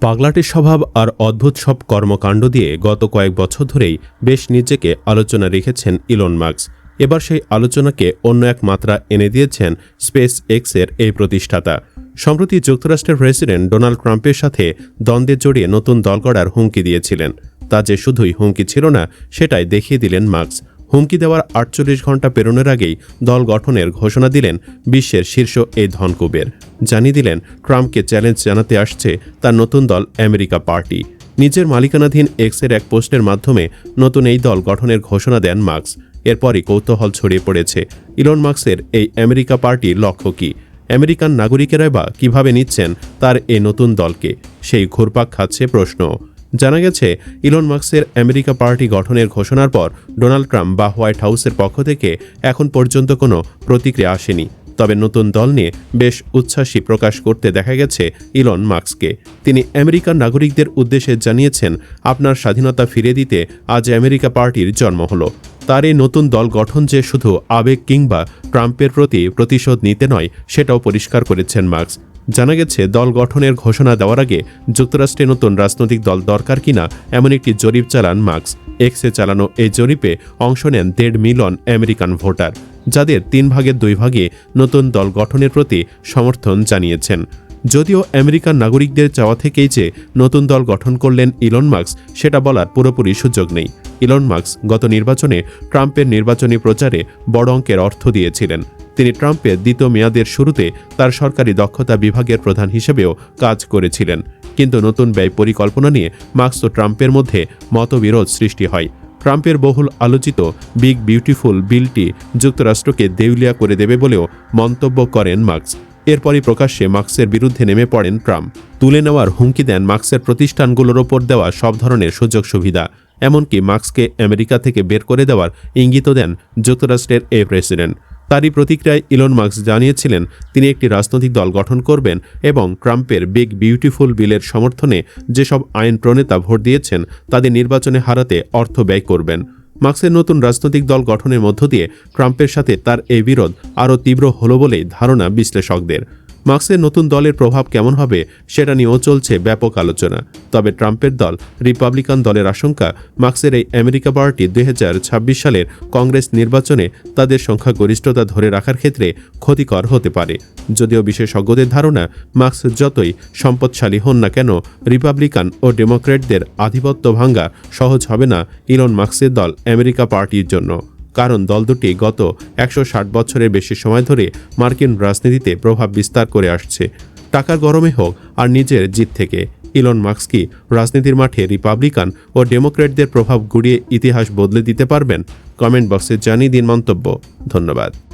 পাগলাটির স্বভাব আর অদ্ভুত সব কর্মকাণ্ড দিয়ে গত কয়েক বছর ধরেই বেশ নিজেকে আলোচনা রেখেছেন ইলন মার্কস এবার সেই আলোচনাকে অন্য এক মাত্রা এনে দিয়েছেন স্পেস এক্সের এই প্রতিষ্ঠাতা। সম্প্রতি যুক্তরাষ্ট্রের প্রেসিডেন্ট ডোনাল্ড ট্রাম্পের সাথে দ্বন্দ্বে জড়িয়ে নতুন দল গড়ার হুমকি দিয়েছিলেন। তা যে শুধুই হুমকি ছিল না, সেটাই দেখিয়ে দিলেন মার্কস হুমকি দেওয়ার আটচল্লিশ ঘণ্টা পেরোনোর আগেই দল গঠনের ঘোষণা দিলেন বিশ্বের শীর্ষ এই ধনকুবের। জানিয়ে দিলেন, ট্রাম্পকে চ্যালেঞ্জ জানাতে আসছে তার নতুন দল আমেরিকা পার্টি। নিজের মালিকানাধীন এক্সের এক পোস্টের মাধ্যমে নতুন এই দল গঠনের ঘোষণা দেন মার্কস। এরপরই কৌতূহল ছড়িয়ে পড়েছে, ইলন মার্কসের এই আমেরিকা পার্টির লক্ষ্য কী? আমেরিকান নাগরিকেরাই বা কীভাবে নিচ্ছেন তার এই নতুন দলকে? সেই ঘুরপাক খাচ্ছে প্রশ্ন। জানা গেছে, ইলন মার্কসের আমেরিকা পার্টি গঠনের ঘোষণার পর ডোনাল্ড ট্রাম্প বা হোয়াইট হাউসের পক্ষ থেকে এখন পর্যন্ত কোনো প্রতিক্রিয়া আসেনি। তবে নতুন দল নিয়ে বেশ উচ্ছ্বাসী প্রকাশ করতে দেখা গেছে ইলন মার্কসকে তিনি আমেরিকার নাগরিকদের উদ্দেশ্যে জানিয়েছেন, আপনার স্বাধীনতা ফিরে দিতে আজ আমেরিকা পার্টির জন্ম হলো। তার এই নতুন দল গঠন যে শুধু আবেগ কিংবা ট্রাম্পের প্রতি প্রতিশোধ নিতে নয়, সেটাও পরিষ্কার করেছেন মার্কস জানা গেছে, দল গঠনের ঘোষণা দেওয়ার আগে যুক্তরাষ্ট্রে নতুন রাজনৈতিক দল দরকার কিনা এমন একটি জরিপ চালান মার্কস। এক্সে চালানো এই জরিপে অংশ নেন দেড় মিলিয়ন আমেরিকান ভোটার, যাদের তিন ভাগের দুই ভাগে নতুন দল গঠনের প্রতি সমর্থন জানিয়েছেন। যদিও আমেরিকান নাগরিকদের চাওয়া থেকেই যে নতুন দল গঠন করলেন ইলন মার্কস, সেটা বলার পুরোপুরি সুযোগ নেই। ইলন মার্কস গত নির্বাচনে ট্রাম্পের নির্বাচনী প্রচারে বড় অঙ্কের অর্থ দিয়েছিলেন। তিনি ট্রাম্পের দ্বিতীয় মেয়াদের শুরুতে তার সরকারি দক্ষতা বিভাগের প্রধান হিসেবেও কাজ করেছিলেন। কিন্তু নতুন ব্যয় পরিকল্পনা নিয়ে মার্কস ও ট্রাম্পের মধ্যে মতবিরোধ সৃষ্টি হয়। ট্রাম্পের বহুল আলোচিত বিগ বিউটিফুল বিলটি যুক্তরাষ্ট্রকে দেউলিয়া করে দেবে বলেও মন্তব্য করেন মার্কস। এরপরই প্রকাশ্যে মার্কসের বিরুদ্ধে নেমে পড়েন ট্রাম্প। তুলে নেওয়ার হুমকি দেন মার্কসের প্রতিষ্ঠানগুলোর ওপর দেওয়া সব ধরনের সুযোগ সুবিধা। এমনকি মার্কসকে আমেরিকা থেকে বের করে দেওয়ার ইঙ্গিতও দেন যুক্তরাষ্ট্রের এ প্রেসিডেন্ট। তারই প্রতিক্রিয়ায় ইলন মার্কস জানিয়েছিলেন, তিনি একটি রাজনৈতিক দল গঠন করবেন এবং ট্রাম্পের বিগ বিউটিফুল বিলের সমর্থনে যেসব আইন প্রণেতা ভোট দিয়েছেন, তাদের নির্বাচনে হারাতে অর্থ ব্যয় করবেন। মার্ক্সের নতুন রাজনৈতিক দল গঠনের মধ্য দিয়ে ট্রাম্পের সাথে তার এই বিরোধ আরও তীব্র হল বলেই ধারণা বিশ্লেষকদের। মার্কসের নতুন দলের প্রভাব কেমন হবে সেটা নিয়েও চলছে ব্যাপক আলোচনা। তবে ট্রাম্পের দল রিপাবলিকান দলের আশঙ্কা, মার্ক্সের এই আমেরিকা পার্টি দুই হাজার ছাব্বিশ সালের কংগ্রেস নির্বাচনে তাদের সংখ্যাগরিষ্ঠতা ধরে রাখার ক্ষেত্রে ক্ষতিকর হতে পারে। যদিও বিশেষজ্ঞদের ধারণা, মার্কস যতই সম্পদশালী হন না কেন, রিপাবলিকান ও ডেমোক্র্যাটদের আধিপত্য ভাঙ্গা সহজ হবে না ইলন মার্ক্সের দল আমেরিকা পার্টির জন্য। কারণ দল দুটি গত একশো ষাট বছরের বেশি সময় ধরে মার্কিন রাজনীতিতে প্রভাব বিস্তার করে আসছে। টাকার গরমে হোক আর নিজের জিত থেকে। ইলন মার্কস কি রাজনীতির মাঠে রিপাবলিকান ও ডেমোক্র্যাটদের প্রভাব গুড়িয়ে ইতিহাস বদলে দিতে পারবেন? কমেন্ট বক্সে জানিয়ে দিন মন্তব্য। ধন্যবাদ।